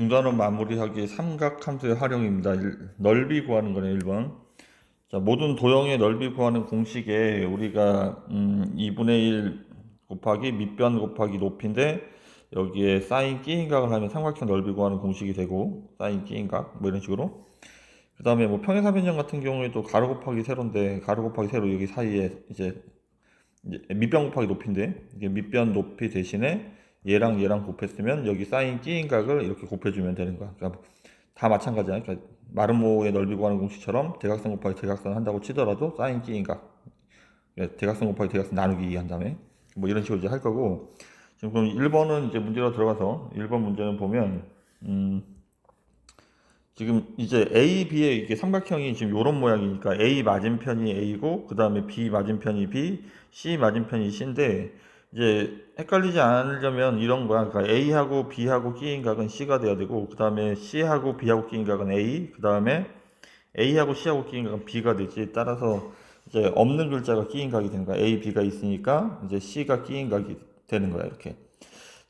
중단원 마무리하기 삼각 함수의 활용입니다. 일- 넓이 구하는 거네 1번. 자, 모든 도형의 넓이 구하는 공식에 우리가 음, 2분의 1 곱하기 밑변 곱하기 높이인데 여기에 사인 끼인각을 하면 삼각형 넓이 구하는 공식이 되고 사인 끼인각 뭐 이런 식으로 그 다음에 뭐 평행사 변형 같은 경우에도 가로 곱하기 세로인데 가로 곱하기 세로 여기 사이에 이제 밑변 곱하기 높이인데 이게 밑변 높이 대신에 얘랑 얘랑 곱했으면 여기 사인 끼인 각을 이렇게 곱해주면 되는 거야. 그러니까 다 마찬가지야. 그러니까 마름모의 넓이 구하는 공식처럼 대각선 곱하기 대각선 한다고 치더라도 사인 끼인각 그러니까 대각선 곱하기 대각선 나누기 한 다음에 뭐 이런 식으로 이제 할 거고 지금 그럼 1번은 이제 문제로 들어가서 1번 문제는 보면 음 지금 이제 A, B의 이게 삼각형이 지금 이런 모양이니까 A 맞은편이 A고 그 다음에 B 맞은편이 B, C 맞은편이 C인데 이제 헷갈리지 않으려면 이런 거야. 그러니까 A하고 B하고 끼인 각은 C가 돼야 되고 그 다음에 C하고 B하고 끼인 각은 A, 그 다음에 A하고 C하고 끼인 각은 B가 되지. 따라서 이제 없는 글자가 끼인 각이 되는 거야. A, B가 있으니까 이제 C가 끼인 각이 되는 거야. 이렇게.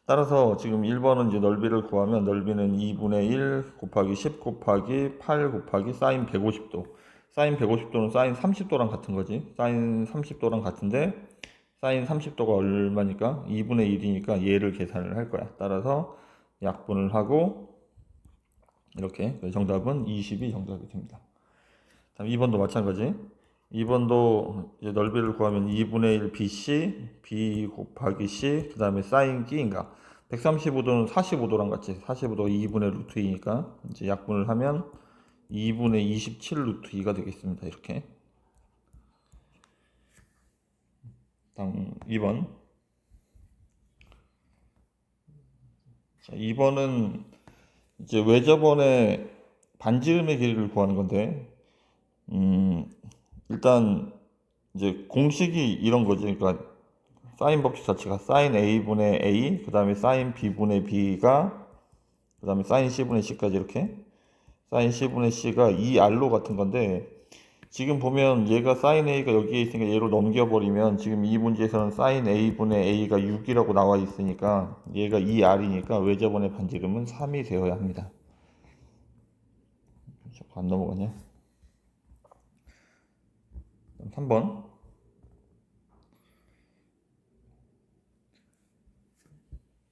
따라서 지금 1번은 이제 넓이를 구하면 넓이는 2분의 1 곱하기 10 곱하기 8 곱하기 사인 150도. 사인 150도는 사인 30도랑 같은 거지. 사인 30도랑 같은데 사인 30도가 얼마니까? 2분의 1이니까 얘를 계산을 할 거야. 따라서 약분을 하고 이렇게 그래서 정답은 20이 정답이 됩니다. 다음 2번도 마찬가지. 2번도 이제 넓이를 구하면 2분의 1 BC, B 곱하기 C, 그 다음에 사인 끼인가. 135도는 45도랑 같이 45도가 2분의 루트 2니까 이제 약분을 하면 2분의 27 루트 2가 되겠습니다. 이렇게. 다음 2번. 자, 2번은 이제 외접원의 반지름의 길이를 구하는 건데, 음, 일단 이제 공식이 이런 거지. 그러니까 사인 법칙 자체가 사인 A분의 A, 그 다음에 사인 B분의 B가, 그 다음에 사인 C분의 C까지 이렇게, 사인 C분의 C가 2R로 같은 건데, 지금 보면 얘가 사인 A가 여기에 있으니까 얘로 넘겨버리면 지금 이 문제에서는 사인 A분의 A가 6이라고 나와 있으니까 얘가 2R이니까 외접원의 반지름은 3이 되어야 합니다. 자꾸 안 넘어가냐? 3번.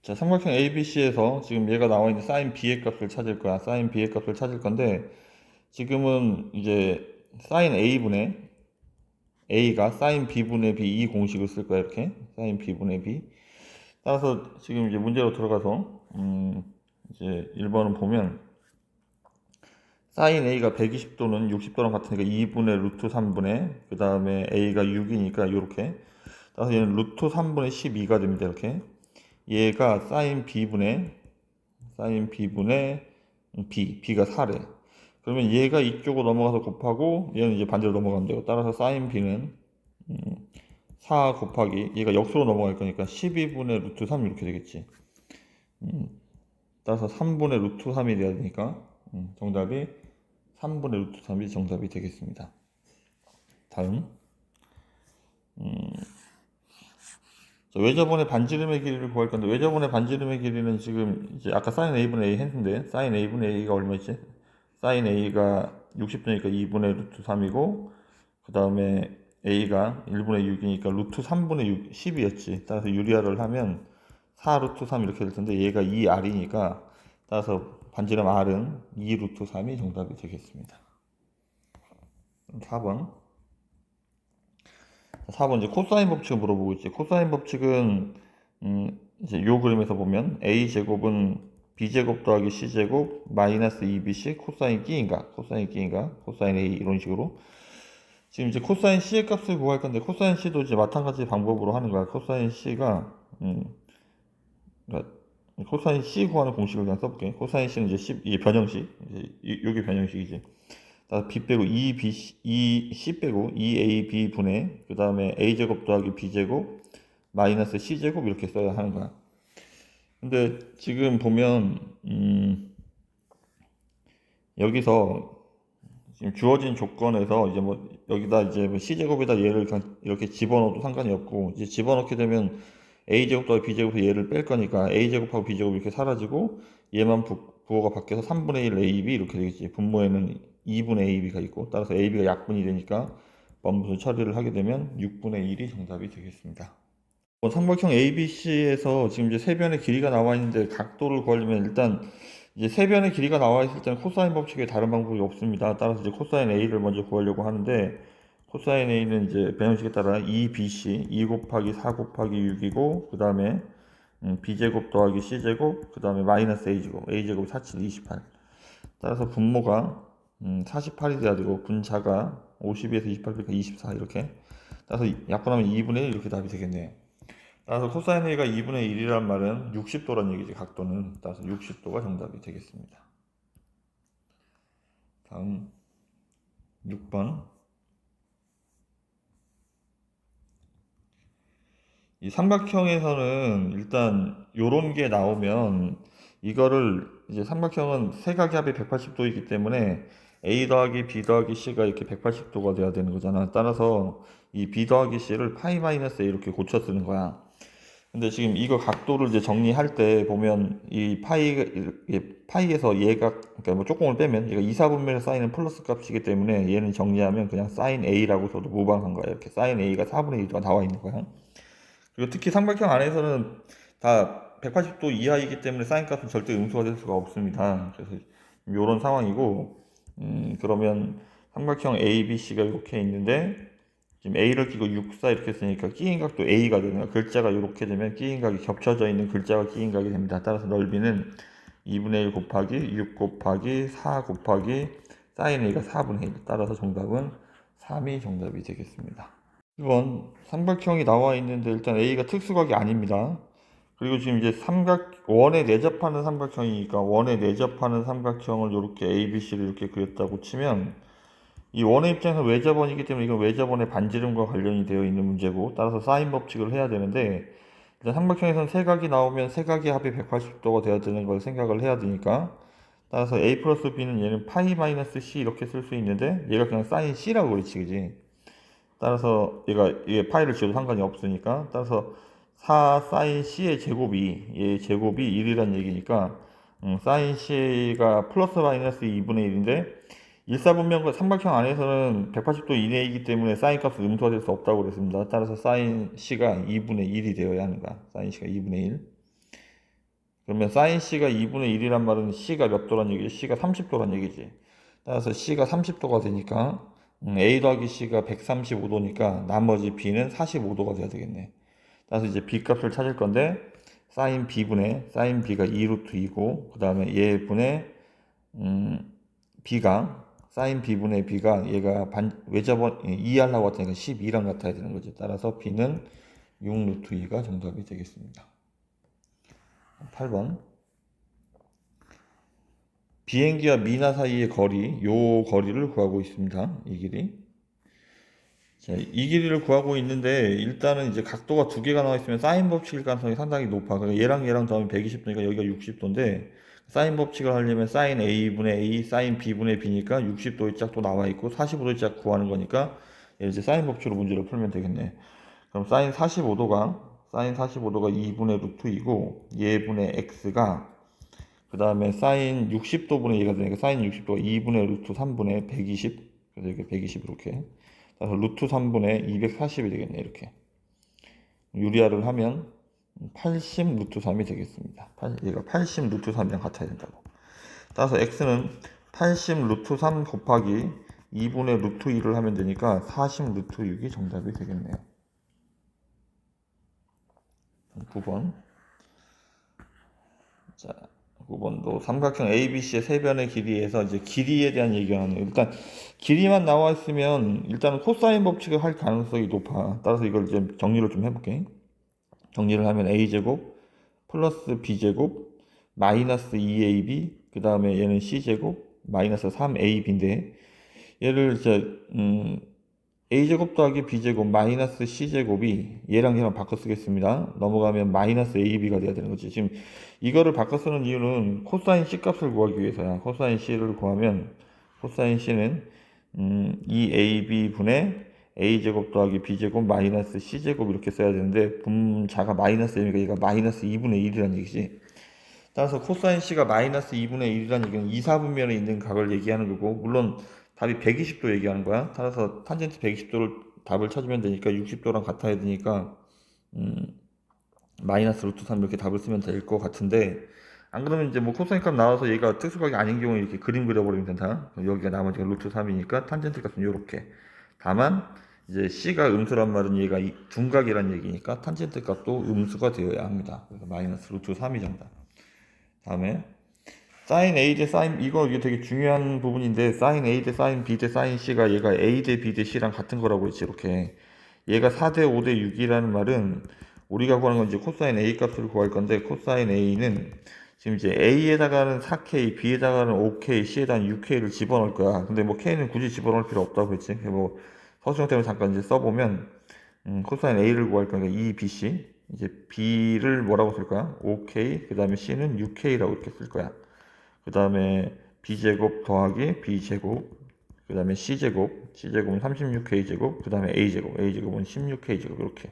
자, 삼각형 ABC에서 지금 얘가 나와 있는 사인 B의 값을 찾을 거야. 사인 B의 값을 찾을 건데 지금은 이제 사인 A분의 A가 사인 B분의 B 이 공식을 쓸 거야 이렇게? 사인 B분의 B. 따라서 지금 이제 문제로 들어가서 음 이제 1번은 보면 사인 A가 120도는 60도랑 같으니까 2분의 루트 3분의 그 다음에 A가 6이니까 이렇게. 따라서 얘는 루트 3분의 12가 됩니다 이렇게. 얘가 사인 B분의 사인 B분의 B B가 4래 그러면 얘가 이쪽으로 넘어가서 곱하고 얘는 이제 반대로 넘어가면 되고 따라서 사인 b는 음, 4 곱하기 얘가 역수로 넘어갈 거니까 12분의 루트 3 이렇게 되겠지. 음, 따라서 3분의 루트 3이 돼야 되니까 음, 정답이 3분의 루트 3이 정답이 되겠습니다. 다음. 음, 자, 외접원의 반지름의 길이를 구할 건데 외접원의 반지름의 길이는 지금 이제 아까 사인 a분의 a 했는데 사인 a분의 a가 얼마였지? 사인 a가 60도니까 2분의 루트 3이고 그 다음에 a가 1분의 6이니까 루트 3분의 6, 10이었지. 따라서 유리화를 하면 4 루트 3 이렇게 될 텐데 얘가 2r이니까 따라서 반지름 r은 2 루트 3이 정답이 되겠습니다. 4번. 4번 이제 코사인 법칙을 물어보고 있지. 코사인 법칙은 음 이제 요 그림에서 보면 a 제곱은 b제곱 더하기 c제곱 마이너스 2bc 코사인 끼인가? 코사인 끼인가? 코사인 a 이런 식으로. 지금 이제 코사인 c의 값을 구할 건데 코사인 c도 이제 마찬가지 방법으로 하는 거야. 코사인 c가 음 그러니까 코사인 c 구하는 공식을 그냥 써볼게. 코사인 c는 이제 10 이게 변형식. 이제 이- 요게 변형식이지. 따라서 b 빼고 2b 2c 빼고 2ab 분의 그 다음에 a 제곱 더하기 b 제곱 마이너스 c 제곱 이렇게 써야 하는 거야. 근데 지금 보면 음 여기서 지금 주어진 조건에서 이제 뭐 여기다 이제 뭐 c 제곱에다 얘를 이렇게 집어넣어도 상관이 없고 이제 집어넣게 되면 a 제곱 더하기 b 제곱에서 얘를 뺄 거니까 a 제곱하고 b 제곱 이렇게 사라지고 얘만 붙, 부호가 바뀌어서 3분의 1 AB 이렇게 되겠지. 분모에는 2분의 AB가 있고 따라서 AB가 약분이 되니까 번분수 처리를 하게 되면 6분의 1이 정답이 되겠습니다. 뭐 삼각형 ABC에서 지금 이제 세 변의 길이가 나와 있는데 각도를 구하려면 일단 이제 세 변의 길이가 나와 있을 때는 코사인 법칙에 다른 방법이 없습니다. 따라서 이제 코사인 A를 먼저 구하려고 하는데 코사인 A는 이제 배형식에 따라 2BC 2 곱하기 4 곱하기 6이고 그 다음에 음, B제곱 더하기 C제곱 그 다음에 마이너스 A제곱 A제곱 4, 7, 28 따라서 분모가 음, 48이 돼야 되고 분자가 52에서 28, 그러니까 24 이렇게 따라서 약분하면 2분의 1 이렇게 답이 되겠네요. 따라서 코사인 A가 2분의 1이란 말은 60도란 얘기지 각도는 따라서 60도가 정답이 되겠습니다. 다음 6번 이 삼각형에서는 일단 요런 게 나오면 이거를 이제 삼각형은 세각의 합이 180도이기 때문에 A 더하기 B 더하기 C가 이렇게 180도가 돼야 되는 거잖아. 따라서 이 B 더하기 C를 파이 마이너스 A 이렇게 고쳐 쓰는 거야. 근데 지금 이거 각도를 이제 정리할 때 보면 이 파이 이 파이에서 얘가 그러니까 뭐 조금을 빼면 얘가 2, 4분면에 쌓이는 플러스 값이기 때문에 얘는 정리하면 그냥 사인 A라고 써도 무방한 거야. 이렇게 사인 A가 4분의 1가 나와 있는 거야. 그리고 특히 삼각형 안에서는 다 180도 이하이기 때문에 사인 값은 절대 음수가 될 수가 없습니다. 그래서 이런 상황이고 음, 그러면 삼각형 ABC가 이렇게 있는데 지금 A를 끼고 64 이렇게 쓰니까 끼인각도 A가 되는 글자가 이렇게 되면 끼인각이 겹쳐져 있는 글자가 끼인각이 됩니다. 따라서 넓이는 2분의 1 곱하기 6 곱하기 4 곱하기 사인 A가 4분의 1 따라서 정답은 3이 정답이 되겠습니다. 1번 삼각형이 나와 있는데 일단 A가 특수각이 아닙니다. 그리고 지금 이제 삼각 원에 내접하는 삼각형이니까 원에 내접하는 삼각형을 이렇게 A, B, C를 이렇게 그렸다고 치면 이 원의 입장에서 외접원이기 때문에 이건 외접원의 반지름과 관련이 되어 있는 문제고 따라서 사인 법칙을 해야 되는데 일단 삼각형에서는 세각이 나오면 세각의 합이 180도가 되어야 되는 걸 생각을 해야 되니까 따라서 A 플러스 B는 얘는 파이 마이너스 C 이렇게 쓸 수 있는데 얘가 그냥 사인 C라고 그렇지 그지. 따라서 얘가 이게 파이를 지어도 상관이 없으니까 따라서 4 사인 C의 제곱이 얘 제곱이 1이란 얘기니까 음, 사인 C가 플러스 마이너스 2분의 1인데 일사분명과 삼각형 안에서는 180도 이내이기 때문에 사인 값은 음수화될 수 없다고 그랬습니다. 따라서 사인 C가 2분의 1이 되어야 하는 거야. 사인 C가 2분의 1. 그러면 사인 C가 2분의 1이란 말은 C가 몇 도란 얘기지? C가 30도란 얘기지. 따라서 C가 30도가 되니까 음, A 더하기 C가 135도니까 나머지 B는 45도가 돼야 되겠네. 따라서 이제 B 값을 찾을 건데 사인 B분의 사인 B가 2루트 2고 그 다음에 얘분의 음, B가 사인 B분의 B가 얘가 반, 외접원 2 하려고 했으니까 12랑 같아야 되는 거죠. 따라서 B는 6 루트 2가 정답이 되겠습니다. 8번 비행기와 미나 사이의 거리, 요 거리를 구하고 있습니다. 이 길이. 자, 이 길이를 구하고 있는데 일단은 이제 각도가 두 개가 나와 있으면 사인 법칙일 가능성이 상당히 높아. 그러니까 얘랑 얘랑 더하면 120도니까 여기가 60도인데 사인 법칙을 하려면 사인 A분의 A, 사인 B분의 B니까 60도의 짝도 나와 있고 45도의 짝 구하는 거니까 이제 사인 법칙으로 문제를 풀면 되겠네. 그럼 사인 45도가 사인 45도가 2분의 루트 2고 얘분의 x가 그 다음에 사인 60도분의 얘가 되니까 사인 60도가 2분의 루트 3분의 120 그래서 이렇게 120 이렇게. 따라서 루트 3분의 240이 되겠네 이렇게. 유리화를 하면 80 루트 3이 되겠습니다. 8, 얘가 80 루트 3이랑 같아야 된다고. 따라서 x는 80 루트 3 곱하기 2분의 루트 2를 하면 되니까 40 루트 6이 정답이 되겠네요. 9번. 자, 9번도 삼각형 ABC의 세 변의 길이에서 이제 길이에 대한 나네요. 일단 길이만 나와 있으면 일단은 코사인 법칙을 할 가능성이 높아. 따라서 이걸 이제 정리를 좀 해볼게. 정리를 하면 a제곱 플러스 b제곱 마이너스 2ab 그 다음에 얘는 c제곱 마이너스 3ab인데 얘를 이제 음, a제곱 더하기 b제곱 마이너스 c제곱이 얘랑 얘랑 바꿔 쓰겠습니다. 넘어가면 마이너스 ab가 돼야 되는 거지. 지금 이거를 바꿔 쓰는 이유는 코사인 c 값을 구하기 위해서야. 코사인 c를 구하면 코사인 c는 음, 2ab 분의 a제곱 더하기 b제곱 마이너스 c제곱 이렇게 써야 되는데 분자가 마이너스 1이니까 얘가 마이너스 2분의 1이라는 얘기지. 따라서 코사인 C가 마이너스 2분의 1이라는 얘기는 2, 4분면에 있는 각을 얘기하는 거고 물론 답이 120도 얘기하는 거야. 따라서 탄젠트 120도를 답을 찾으면 되니까 60도랑 같아야 되니까 음, 마이너스 루트 3 이렇게 답을 쓰면 될 것 같은데 안 그러면 이제 뭐 코사인 값 나와서 얘가 특수각이 아닌 경우에 이렇게 그림 그려버리면 된다. 여기가 나머지가 루트 3이니까 탄젠트 값은 이렇게. 다만 이제 C가 음수란 말은 얘가 이 둔각이란 얘기니까 탄젠트 값도 음수가 되어야 합니다. 그래서 마이너스 루트 3이 정답. 다음에 사인 A 대 사인 이거 이게 되게 중요한 부분인데 사인 A 대 사인 B 대 사인 C가 얘가 A 대 B 대 C랑 같은 거라고 했지 이렇게 얘가 4 대 5 대 6이라는 말은 우리가 구하는 건 이제 코사인 A 값을 구할 건데 코사인 A는 지금 이제 A에다가는 4K, B에다가는 5K, C에다가는 6K를 집어넣을 거야. 근데 뭐 K는 굳이 집어넣을 필요 없다고 했지. 뭐 서술형 때문에 잠깐 이제 써보면 음, 코사인 A를 구할 거니까 2BC 이제 B를 뭐라고 쓸 거야? 5K 그 다음에 C는 6K라고 이렇게 쓸 거야. 그 다음에 B제곱 더하기 B제곱 그 다음에 C제곱 C제곱은 36K제곱 그 다음에 A제곱 A제곱은 16K제곱 이렇게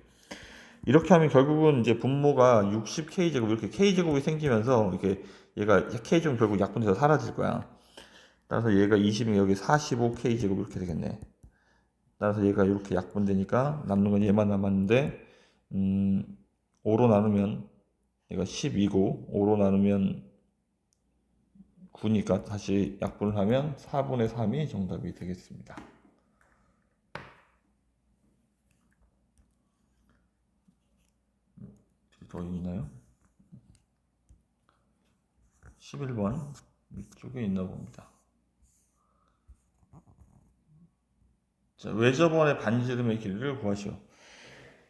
이렇게 하면 결국은 이제 분모가 60K제곱 이렇게 K제곱이 생기면서 이렇게 얘가 K제곱 결국 약분돼서 사라질 거야. 따라서 얘가 20이 여기 45K제곱 이렇게 되겠네. 따라서 얘가 이렇게 약분되니까 남는 건 얘만 남았는데 음, 5로 나누면 얘가 12고 5로 나누면 9니까 다시 약분을 하면 4분의 3이 정답이 되겠습니다. 더 있나요? 11번 이쪽에 있나 봅니다. 외접원의 반지름의 길이를 구하시오.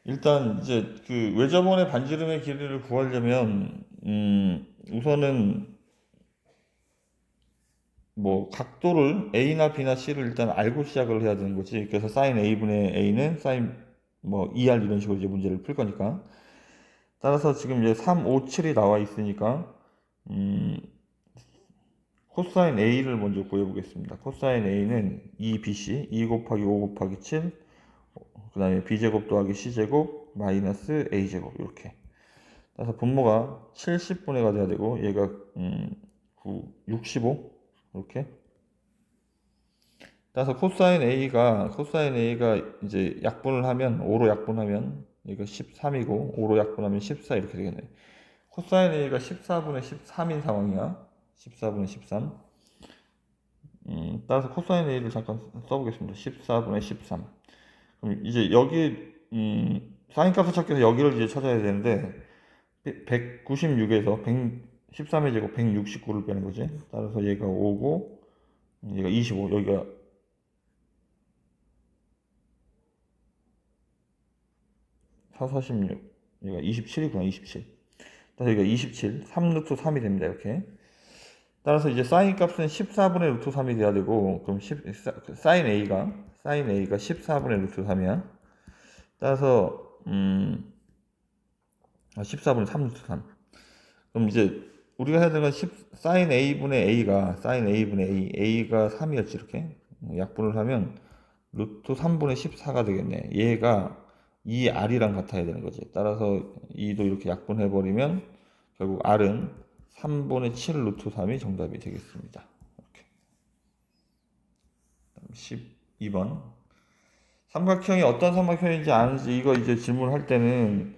일단 이제 그 외접원의 반지름의 길이를 구하려면 음, 우선은 뭐 각도를 A나 B나 C를 일단 알고 시작을 해야 되는 거지. 그래서 사인 A분의 A는 사인 뭐 2R 이런 식으로 이제 문제를 풀 거니까. 따라서 지금 이제 3, 5, 7이 나와 있으니까 음, 코사인 A를 먼저 구해보겠습니다. 코사인 A는 2BC, 2 곱하기 5 곱하기 7, 그 다음에 B제곱 더하기 C제곱, 마이너스 A제곱, 이렇게. 따라서 분모가 70분의 가 돼야 되고, 얘가, 음, 9, 65, 이렇게. 따라서 코사인 A가, 코사인 A가 이제 약분을 하면, 5로 약분하면, 얘가 13이고, 5로 약분하면 14 이렇게 되겠네. 코사인 A가 14분의 13인 상황이야. 14분의 13. 음, 따라서 코사인 A를 잠깐 써보겠습니다. 14분의 13. 그럼 이제 여기, 음, 사인 값을 찾기 위해서 여기를 이제 찾아야 되는데, 196에서 113의 제곱 169를 빼는 거지. 따라서 얘가 5고, 얘가 25, 여기가 4, 46, 얘가 27이구나, 27. 따라서 여기가 27, 3루트 3이 됩니다, 이렇게. 따라서 이제 사인 값은 14분의 루트 3이 돼야 되고 그럼 10, 사인 A가 사인 A가 14분의 루트 3이야. 따라서 음 14분의 3 루트 3. 그럼 이제 우리가 해야 되는 건 10, 사인 A분의 A가 사인 A분의 A A가 3이었지 이렇게 약분을 하면 루트 3분의 14가 되겠네. 얘가 2R이랑 같아야 되는 거지. 따라서 2도 이렇게 약분해 버리면 결국 R은 3분의 7 루트 3이 정답이 되겠습니다. 이렇게. 12번. 삼각형이 어떤 삼각형인지 아는지 이거 이제 질문할 때는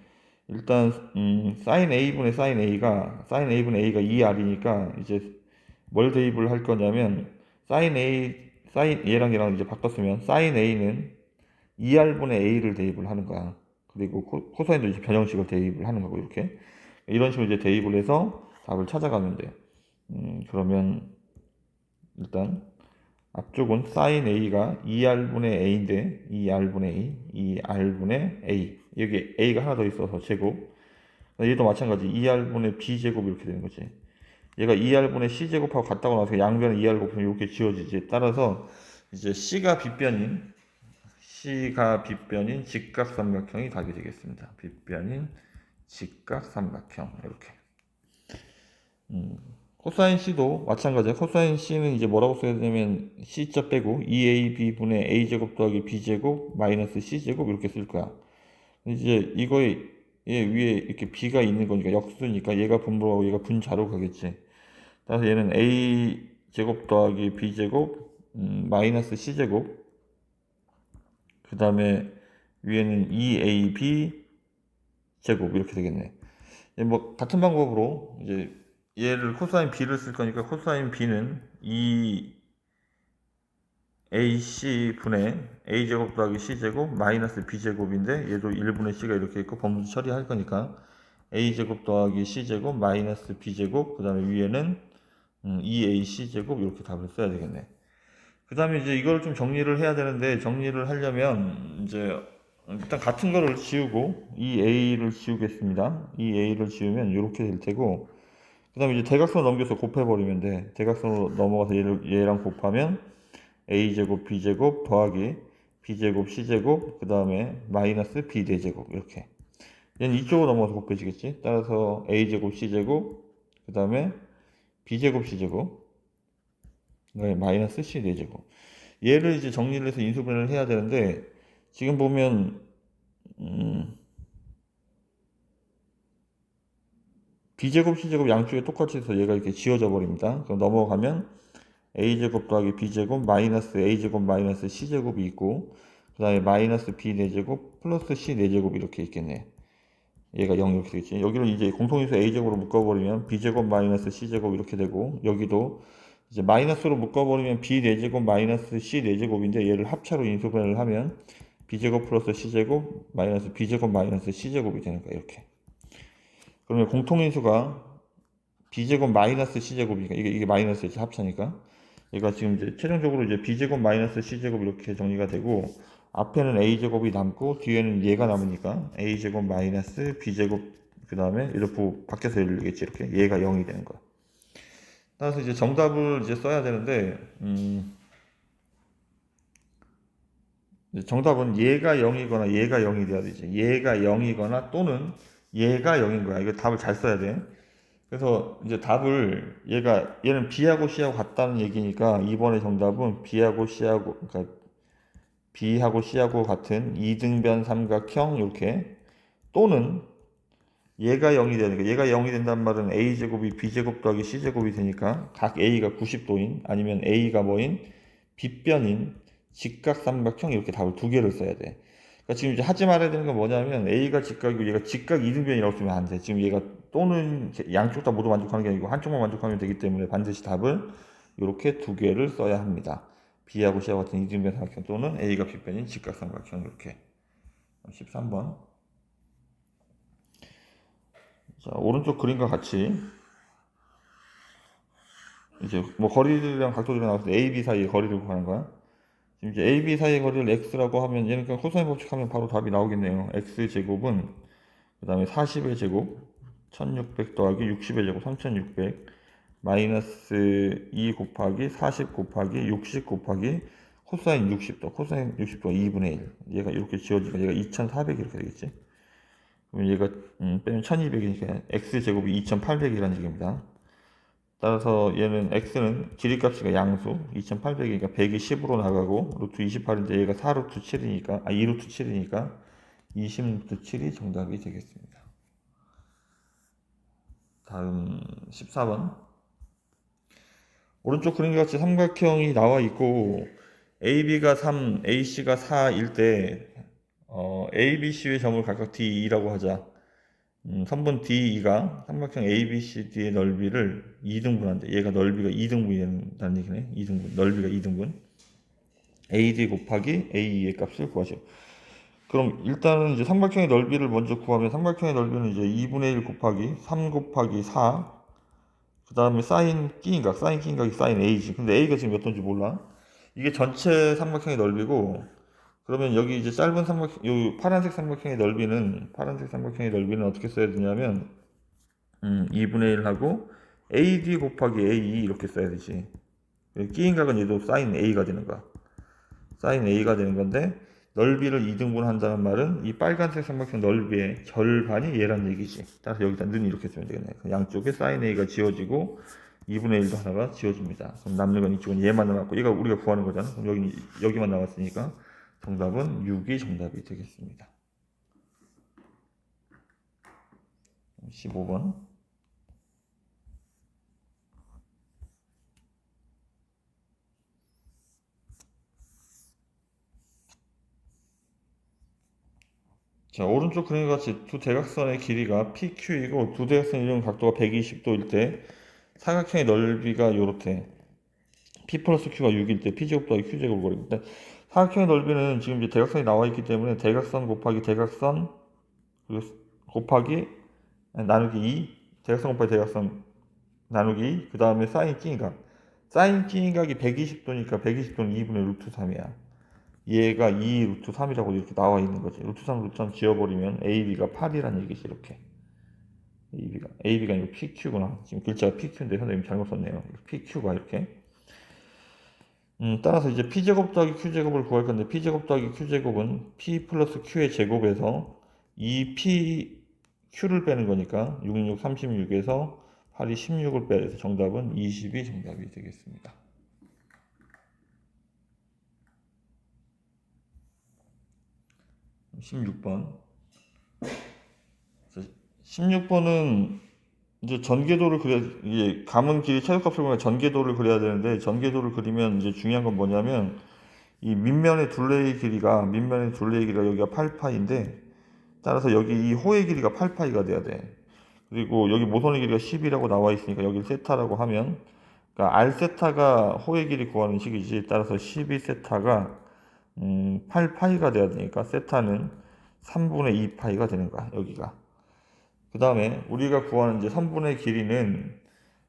일단 음, 사인 a분의 사인 a가 사인 a분의 a가 2r이니까 이제 뭘 대입을 할 거냐면 사인 a 사인 얘랑 얘랑 이제 바꿨으면 사인 a는 2r분의 a를 대입을 하는 거야. 그리고 코, 코사인도 이제 변형식을 대입을 하는 거고 이렇게 이런 식으로 이제 대입을 해서 답을 찾아가면 돼. 음, 그러면 일단 앞쪽은 sin a가 2r분의 a인데 2r분의 a, 2r분의 a. 여기 a가 하나 더 있어서 제곱. 얘도 마찬가지. 2r분의 b제곱 이렇게 되는 거지. 얘가 2r분의 c제곱하고 같다고 나와서 양변에 2r 곱하면 이렇게 지워지지. 따라서 이제 c가 빗변인 c가 빗변인 직각삼각형이 답이 되겠습니다. 빗변인 직각삼각형. 이렇게 음, 코사인 C도 마찬가지야. 코사인 C는 이제 뭐라고 써야 되냐면 C자 빼고 2AB분의 A제곱 더하기 B제곱 마이너스 C제곱 이렇게 쓸 거야. 이제 이거에 위에 이렇게 b가 있는 거니까 역수니까 얘가 분모하고 얘가 분자로 가겠지. 따라서 얘는 a 제곱 더하기 b 제곱 음, 마이너스 c 제곱 그 다음에 위에는 2ab 제곱 이렇게 되겠네. 예, 뭐 같은 방법으로 이제 얘를 코사인 b를 쓸 거니까 코사인 b는 2 ac 분의 a 제곱 더하기 c 제곱 마이너스 b 제곱인데 얘도 1분의 c가 이렇게 있고 범수 처리할 거니까 a 제곱 더하기 c 제곱 마이너스 b 제곱 그 다음에 위에는 음, 2ac 제곱 이렇게 답을 써야 되겠네. 그 다음에 이제 이걸 좀 정리를 해야 되는데 정리를 하려면 이제 일단 같은 거를 지우고 이 a를 지우겠습니다. 이 a를 지우면 이렇게 될 테고 그 다음에 이제 대각선 넘겨서 곱해버리면 돼. 대각선으로 넘어가서 얘를 얘랑 곱하면 a제곱 b제곱 더하기 b제곱 c제곱 그 다음에 마이너스 b 대제곱 이렇게. 얘는 이쪽으로 넘어가서 곱해지겠지? 따라서 a제곱 c제곱 그 다음에 b제곱 c제곱 그다음에 마이너스 c 대제곱. 얘를 이제 정리를 해서 인수분해를 해야 되는데 지금 보면 음, b제곱 c제곱 양쪽에 똑같이 해서 얘가 이렇게 지워져 버립니다. 그럼 넘어가면 a제곱 더하기 b제곱 마이너스 a제곱 마이너스 c제곱이 있고 그 다음에 마이너스 b 4제곱 플러스 c 4제곱 이렇게 있겠네. 얘가 0 이렇게 되겠지. 여기를 이제 공통인수 a제곱으로 묶어버리면 b제곱 마이너스 c제곱 이렇게 되고 여기도 이제 마이너스로 묶어버리면 b 4제곱 마이너스 c 4제곱인데 얘를 합차로 인수분해를 하면 b제곱 플러스 c제곱 마이너스 b제곱 마이너스 c제곱이 거야 이렇게 그러면 공통인수가 b제곱 마이너스 c제곱이니까 이게 이게 마이너스지 합차니까. 얘가 지금 이제 최종적으로 이제 b제곱 마이너스 c제곱 이렇게 정리가 되고 앞에는 a제곱이 남고 뒤에는 얘가 남으니까 a제곱 마이너스 b제곱 그 다음에 이렇게 밖에서 열리겠지 이렇게. 얘가 0이 되는 거야. 따라서 이제 정답을 이제 써야 되는데 음 정답은 얘가 0이거나 얘가 0이 돼야 되지. 얘가 0이거나 또는 얘가 0인 거야 이거 답을 잘 써야 돼 그래서 이제 답을 얘가 얘는 B하고 C하고 같다는 얘기니까 이번에 정답은 B하고 C하고 그러니까 B하고 C하고 같은 이등변 삼각형 이렇게 또는 얘가 0이 되니까 얘가 0이 된다는 말은 A제곱이 B제곱 더하기 C제곱이 되니까 각 A가 90도인 아니면 A가 뭐인 빗변인 직각 삼각형 이렇게 답을 두 개를 써야 돼. 그러니까 지금 이제 하지 말아야 되는 건 뭐냐면 A가 직각이고 얘가 직각 이등변이라고 쓰면 안 돼. 지금 얘가 또는 양쪽 다 모두 만족하는 게 아니고 한쪽만 만족하면 되기 때문에 반드시 답을 이렇게 두 개를 써야 합니다. B하고 C하고 같은 이등변 삼각형 또는 A가 B변인 직각 삼각형 이렇게 13번 자 오른쪽 그림과 같이 이제 뭐 거리들이랑 각도들이 나와서 A, B 사이의 거리를 구하는 거야. 지금 이제 A, B 사이의 거리를 x라고 하면 얘는 그냥 코사인 법칙하면 바로 답이 나오겠네요. x 제곱은 그 다음에 40의 제곱 1600 더하기 60의 제곱 3600 마이너스 2 곱하기 40 곱하기 60 곱하기 코사인 60도 코사인 60도 2분의 1 얘가 이렇게 지워지니까 얘가 2400 이렇게 되겠지? 그럼 얘가 음, 빼면 1200이니까 x 제곱이 2800이라는 얘기입니다 따라서 얘는 x는 길이값이가 양수 2800이니까 100이 10으로 나가고 루트 28인데 얘가 4루트 7이니까 아 2루트 7이니까 20루트 7이 정답이 되겠습니다. 다음 14번. 오른쪽 그림과 같이 삼각형이 나와 있고 AB가 3, AC가 4일 때 어, ABC의 점을 각각 D2라고 하자 음, 선분 D2가 삼각형 ABCD의 넓이를 2등분한대 얘가 넓이가 2등분이 된다는 얘기네 2등분 넓이가 2등분 AD 곱하기 AE의 값을 구하시오 그럼 일단은 이제 삼각형의 넓이를 먼저 구하면 삼각형의 넓이는 이제 2분의 1 곱하기 3 곱하기 4. 그 다음에 사인 끼인각, 사인 끼인각이 사인 A지. 근데 A가 지금 몇 도인지 몰라. 이게 전체 삼각형의 넓이고, 그러면 여기 이제 짧은 삼각형, 요 파란색 삼각형의 넓이는, 파란색 삼각형의 넓이는 어떻게 써야 되냐면, 음, 2분의 1하고 AD 곱하기 AE 이렇게 써야 되지. 끼인 각은 얘도 사인 A가 되는 거야. 사인 A가 되는 건데, 넓이를 2등분 한다는 말은 이 빨간색 삼각형 넓이의 절반이 얘란 얘기지. 따라서 여기다 는 이렇게 쓰면 되겠네. 양쪽에 사인 A가 지워지고 2분의 1도 하나가 지워집니다. 그럼 남는 건 이쪽은 얘만 남았고 얘가 우리가 구하는 거잖아. 그럼 여기 여기만 남았으니까 정답은 6이 정답이 되겠습니다. 15번. 자, 오른쪽 그림과 같이 두 대각선의 길이가 PQ이고 두 대각선 이용 각도가 120도일 때 사각형의 넓이가 요렇대. P 플러스 Q가 6일 때 P제곱 더하기 Q제곱을 거리는데 사각형의 넓이는 지금 이제 대각선이 나와 있기 때문에 대각선 곱하기 대각선 곱하기 나누기 2 대각선 곱하기 대각선 나누기 2그 다음에 사인 찐각. 사인 찐각이 120도니까 120도는 2분의 루트 3이야. 얘가 2 루트 3이라고 이렇게 나와 있는 거지. 루트 3 루트 3 지워버리면 AB가 8이라는 얘기지 이렇게. AB가 AB가 아니고 PQ구나. 지금 글자가 PQ인데 선생님 잘못 썼네요. PQ가 이렇게 음, 따라서 이제 P제곱 더하기 Q제곱을 구할 건데 P제곱 더하기 Q제곱은 P 플러스 Q의 제곱에서 이 P, Q를 빼는 거니까 6, 6, 36에서 8이 16을 빼서 정답은 20이 정답이 되겠습니다. 16번. 16번은 이제 전개도를 그려 이게 감은 길이 최소값을 보면 전개도를 그려야 되는데 전개도를 그리면 이제 중요한 건 뭐냐면 이 밑면의 둘레의 길이가 밑면의 둘레의 길이가 여기가 8파인데 따라서 여기 이 호의 길이가 8파이가 돼야 돼. 그리고 여기 모선의 길이가 10이라고 나와 있으니까 여기 세타라고 하면 그러니까 R 세타가 호의 길이 구하는 식이지 따라서 12 세타가 음, 8파이가 돼야 되니까 세타는 3분의 2파이가 되는 거야 여기가. 그 다음에 우리가 구하는 이제 3분의 길이는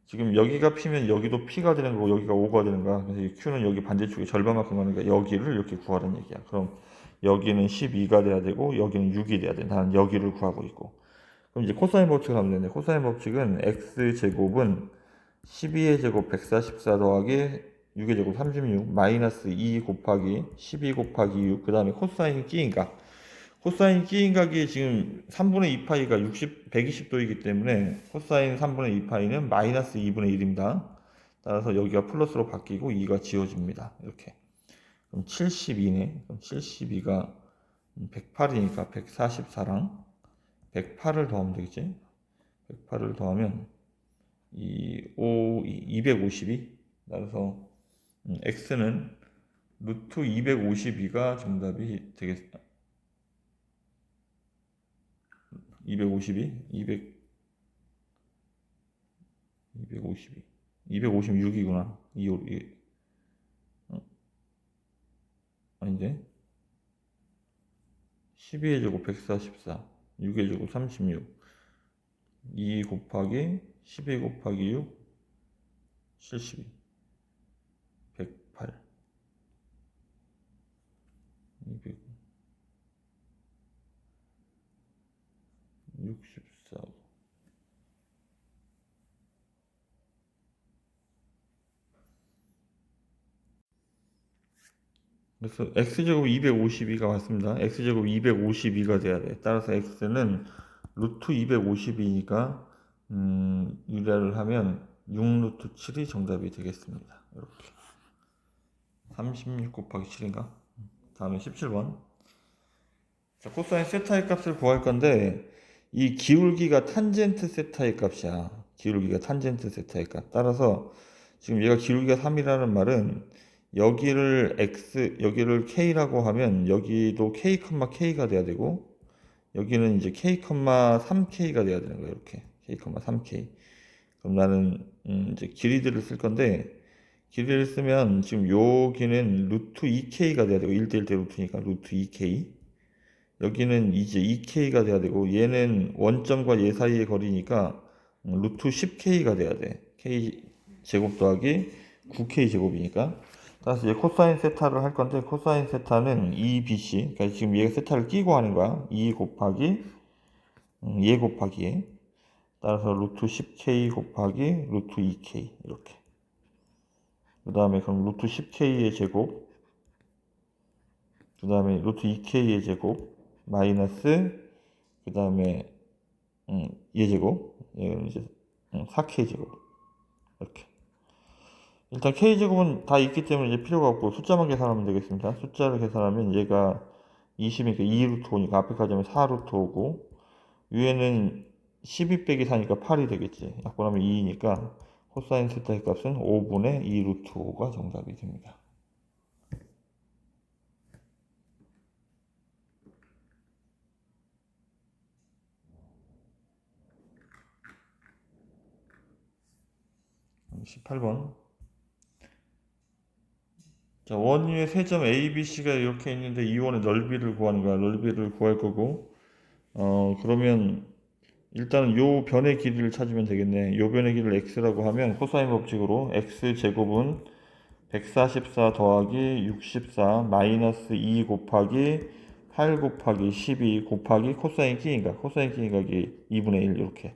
지금 여기가 P면 여기도 P가 되는 거고 여기가 5가 되는 거야. 그래서 이 Q는 여기 반대쪽에 절반만큼 가니까 여기를 이렇게 구하라는 얘기야. 그럼 여기는 12가 돼야 되고 여기는 6이 돼야 돼. 나는 여기를 구하고 있고. 그럼 이제 코사인 법칙을 하면 되는데 코사인 법칙은 x 제곱은 12의 제곱 144 더하기 6의 제곱 36 마이너스 2 곱하기 12 곱하기 6그 다음에 코사인 끼인각 코사인 끼인각이 지금 3분의 2파이가 60, 120도이기 때문에 코사인 3분의 2파이는 마이너스 2분의 1입니다. 따라서 여기가 플러스로 바뀌고 2가 지워집니다. 이렇게. 그럼 72네. 그럼 72가 108이니까 144랑 108을 더하면 되겠지? 108을 더하면 이 5, 252. 따라서 음, x는 루트 252가 정답이 되겠습니다. 252, 200, 252, 256이구나. 2, 2, 어? 아닌데? 12의 제곱 144, 6의 제곱 36, 2 곱하기 12 곱하기 6, 72, 108, 200, 64. 그래서 x제곱 252가 왔습니다. x제곱 252가 돼야 돼. 따라서 x는 루트 252니까 음, 유래를 하면 6루트 7이 정답이 되겠습니다. 이렇게 36 곱하기 7인가? 다음에 17번 자, 코사인 세타의 값을 구할 건데 이 기울기가 탄젠트 세타의 값이야. 기울기가 탄젠트 세타의 값. 따라서 지금 얘가 기울기가 3이라는 말은 여기를 x, 여기를 k라고 하면 여기도 k, k가 돼야 되고 여기는 이제 k, 3k가 돼야 되는 거야. 이렇게 k, 3k. 그럼 나는 음 이제 길이들을 쓸 건데 길이를 쓰면 지금 여기는 루트 2k가 돼야 되고 1대1 대 루트니까 루트 2k 여기는 이제 2k가 돼야 되고 얘는 원점과 얘 사이의 거리니까 루트 10k가 돼야 돼. k 제곱 더하기 9k 제곱이니까. 따라서 이제 코사인 세타를 할 건데 코사인 세타는 2bc. 그러니까 지금 얘가 세타를 끼고 하는 거야. 2 곱하기 음, 얘 곱하기 얘. 따라서 루트 10k 곱하기 루트 2k 이렇게. 그 다음에 그럼 루트 10k의 제곱. 그 다음에 루트 2k의 제곱. 마이너스 그 다음에 음, 예제곱 얘는 이제 음, 4k 제곱 이렇게 일단 k 제곱은 다 있기 때문에 이제 필요가 없고 숫자만 계산하면 되겠습니다 숫자를 계산하면 얘가 20이니까 2루트 5니까 앞에까지 하면 4루트 5고 위에는 12 빼기 4니까 8이 되겠지. 약분하면 2니까 코사인 세타의 값은 5분의 2 루트 5가 정답이 됩니다. 음, 18번. 자, 원위의 세 점 A, B, C가 이렇게 있는데 이 원의 넓이를 구하는 거야. 넓이를 구할 거고, 어, 그러면 일단은 요 변의 길이를 찾으면 되겠네. 요 변의 길이를 x라고 하면 코사인 법칙으로 x 제곱은 144 더하기 64 마이너스 2 곱하기 8 곱하기 12 곱하기 코사인 끼인가 코사인 끼인각이 2분의 1 이렇게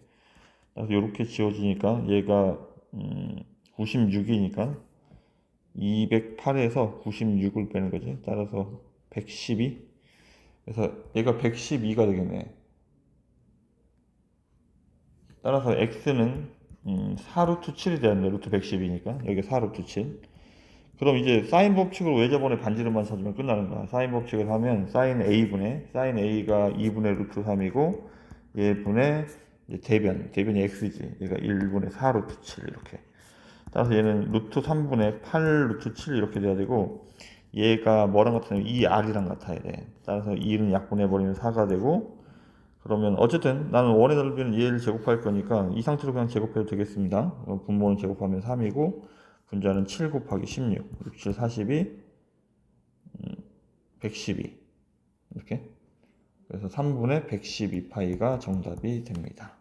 그래서 이렇게 지워지니까 얘가 음, 96이니까 208에서 96을 빼는 거지. 따라서 112 그래서 얘가 112가 되겠네. 따라서 x는 음, 4루트 7이 되는데 루트 110이니까. 여기 4루트 7 그럼 이제 사인 법칙으로 외접원의 반지름만 찾으면 끝나는 거야. 사인 법칙을 하면 사인 a분의 사인 a가 2분의 루트 3이고 얘분의 대변 대변이 x지. 얘가 1분의 4 루트 7 이렇게. 따라서 얘는 루트 3분의 8 루트 7 이렇게 돼야 되고 얘가 뭐랑 같으냐면 2r이랑 같아야 돼. 따라서 2는 약분해버리면 4가 되고 그러면 어쨌든 나는 원의 넓이는 얘를 제곱할 거니까 이 상태로 그냥 제곱해도 되겠습니다. 어, 분모는 제곱하면 3이고 분자는 7 곱하기 16, 6, 7, 42, 음, 112 이렇게 그래서 3분의 112파이가 정답이 됩니다.